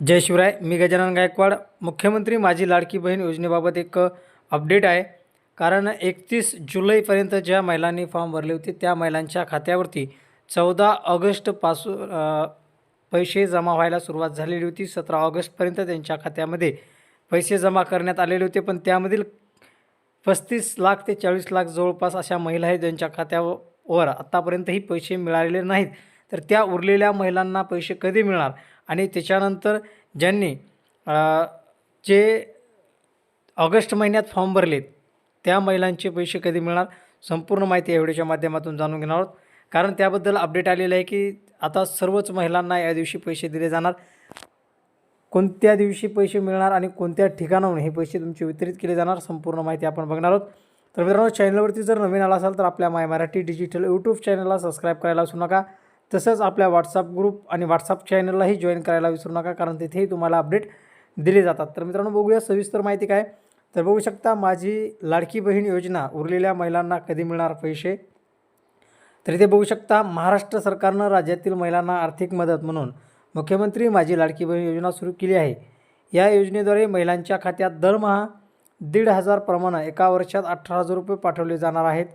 जय शिवराय मी गजानन गायकवाड. मुख्यमंत्री माझी लाडकी बहीण योजनेबाबत एक अपडेट आहे. कारण एकतीस जुलैपर्यंत ज्या महिलांनी फॉर्म भरले होते. त्या महिलांच्या खात्यावरती चौदा ऑगस्टपासून पैसे जमा व्हायला सुरुवात झालेली होती. सतरा ऑगस्टपर्यंत त्यांच्या खात्यामध्ये पैसे जमा करण्यात आलेले होते. पण त्यामधील पस्तीस लाख ते चाळीस लाख जवळपास अशा महिला आहेत ज्यांच्या खात्यावर आत्तापर्यंतही पैसे मिळालेले नाहीत. तर त्या उरलेल्या महिलांना पैसे कधी मिळणार? आणि त्याच्यानंतर ज्यांनी जे ऑगस्ट महिन्यात फॉर्म भरलेत त्या महिलांचे पैसे कधी मिळणार? संपूर्ण माहिती या व्हिडिओच्या माध्यमातून जाणून घेणार आहोत. कारण त्याबद्दल अपडेट आलेलं आहे की आता सर्वच महिलांना या दिवशी पैसे दिले जाणार. कोणत्या दिवशी पैसे मिळणार आणि कोणत्या ठिकाणाहून हे पैसे तुमचे वितरित केले जाणार संपूर्ण माहिती आपण बघणार आहोत. तर मित्रांनो चॅनलवरती जर नवीन आला असाल तर आपल्या माय मराठी डिजिटल यूट्यूब चॅनलला सबस्क्राईब करायला असू नका. तसंच आपल्या व्हॉट्सअप ग्रुप आणि व्हॉट्सअप चॅनललाही जॉईन करायला विसरू नका कारण तिथेही तुम्हाला अपडेट दिले जातात. तर मित्रांनो बघूया सविस्तर माहिती काय? तर बघू शकता माझी लाडकी बहीण योजना उरलेल्या महिलांना कधी मिळणार पैसे? तर इथे बघू शकता महाराष्ट्र सरकारनं राज्यातील महिलांना आर्थिक मदत म्हणून मुख्यमंत्री माझी लाडकी बहीण योजना सुरू केली आहे. या योजनेद्वारे महिलांच्या खात्यात दरमहा दीड हजार प्रमाणे एका वर्षात अठरा हजार रुपये पाठवले जाणार आहेत.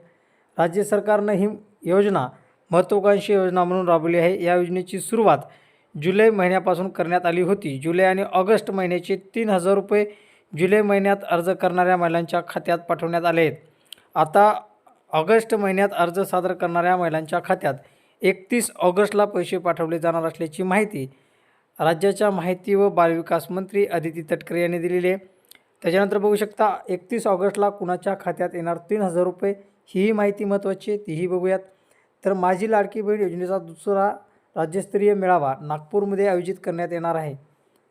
राज्य सरकारनं ही योजना महत्त्वाकांक्षी योजना म्हणून राबवली आहे. या योजनेची सुरुवात जुलै महिन्यापासून करण्यात आली होती. जुलै आणि ऑगस्ट महिन्याचे तीन हजार रुपये जुलै महिन्यात अर्ज करणाऱ्या महिलांच्या खात्यात पाठवण्यात आले आहेत. आता ऑगस्ट महिन्यात अर्ज सादर करणाऱ्या महिलांच्या खात्यात एकतीस ऑगस्टला पैसे पाठवले जाणार असल्याची माहिती राज्याच्या माहिती व बालविकास मंत्री अदिती तटकरे यांनी दिलेली आहे. त्याच्यानंतर बघू शकता एकतीस ऑगस्टला कुणाच्या खात्यात येणार तीन हजार रुपये हीही माहिती महत्त्वाची आहे. तीही बघूयात. तर माझी लाडकी बहीण योजनेचा दुसरा राज्यस्तरीय मेळावा नागपूरमध्ये आयोजित करण्यात येणार आहे.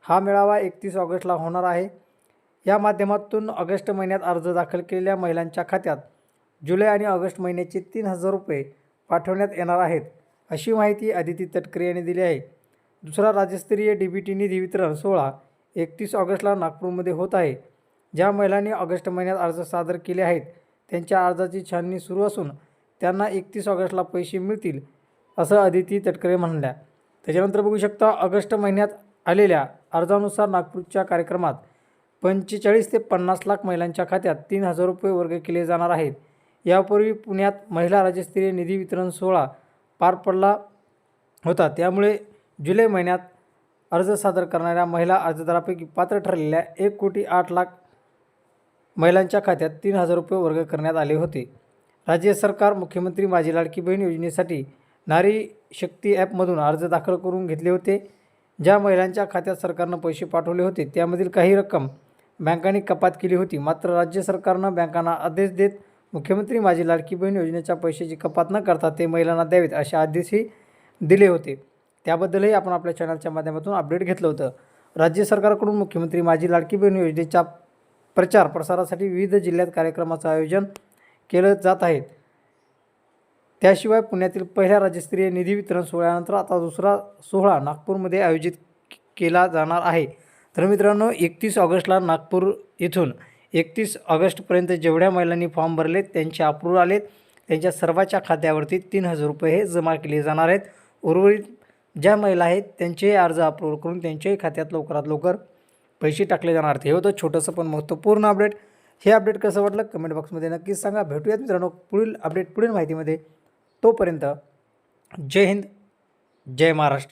हा मेळावा एकतीस ऑगस्टला होणार आहे. या माध्यमातून ऑगस्ट महिन्यात अर्ज दाखल केलेल्या महिलांच्या खात्यात जुलै आणि ऑगस्ट महिन्याचे तीन हजार रुपये पाठवण्यात येणार आहेत अशी माहिती अदिती तटकरे यांनी दिली आहे. दुसरा राज्यस्तरीय डी बी टी निधी वितरण सोहळा एकतीस ऑगस्टला नागपूरमध्ये होत आहे ज्या महिलांनी ऑगस्ट महिन्यात अर्ज सादर केले आहेत. त्यांच्या अर्जाची छाननी सुरू असून त्यांना एकतीस ऑगस्टला पैसे मिळतील असं अदिती तटकरे म्हणल्या. त्याच्यानंतर बघू शकता ऑगस्ट महिन्यात आलेल्या अर्जानुसार नागपूरच्या कार्यक्रमात पंचेचाळीस ते पन्नास लाख महिलांच्या खात्यात तीन हजार रुपये वर्ग केले जाणार आहेत. यापूर्वी पुण्यात महिला राज्यस्तरीय निधी वितरण सोहळा पार पडला होता. त्यामुळे जुलै महिन्यात अर्ज सादर करणाऱ्या महिला अर्जदारापैकी पात्र ठरलेल्या एक कोटी आठ लाख महिलांच्या खात्यात तीन हजार रुपये वर्ग करण्यात आले होते. राज्य सरकार मुख्यमंत्री माझी लाडकी बहीण योजनेसाठी नारी शक्ती ॲपमधून अर्ज दाखल करून घेतले होते ज्या महिलांच्या खात्यात सरकारनं पैसे पाठवले होते. त्यामधील काही रक्कम बँकांनी कपात केली होती. मात्र राज्य सरकारनं बँकांना आदेश देत मुख्यमंत्री माझी लाडकी बहीण योजनेच्या पैशाची कपात न करता ते महिलांना द्यावेत असे आदेशही दिले होते. त्याबद्दलही आपण आपल्या चॅनलच्या माध्यमातून अपडेट घेतलं होतं. राज्य सरकारकडून मुख्यमंत्री माझी लाडकी बहीण योजनेच्या प्रचार प्रसारासाठी विविध जिल्ह्यात कार्यक्रमाचं आयोजन केलं जात आहे. त्याशिवाय पुण्यातील पहिल्या राज्यस्तरीय निधी वितरण सोहळ्यानंतर आता दुसरा सोहळा नागपूरमध्ये आयोजित केला जाणार आहे. तर मित्रांनो एकतीस ऑगस्टला नागपूर येथून एकतीस ऑगस्टपर्यंत जेवढ्या महिलांनी फॉर्म भरलेत त्यांचे अप्रूव्ह आलेत. त्यांच्या सर्वाच्या खात्यावरती तीन हजार रुपये हे जमा केले जाणार आहेत. उर्वरित ज्या महिला आहेत त्यांचेही अर्ज अप्रूव्ह करून त्यांच्याही खात्यात लवकरात लवकर पैसे टाकले जाणार ते हे होतं छोटंसं पण महत्त्वपूर्ण अपडेट. हे अपडेट कसं वाटलं कमेंट बॉक्समध्ये नक्कीच सांगा. भेटूयात मित्रांनो पुढील अपडेट पुढील माहितीमध्ये. तोपर्यंत जय हिंद जय महाराष्ट्र.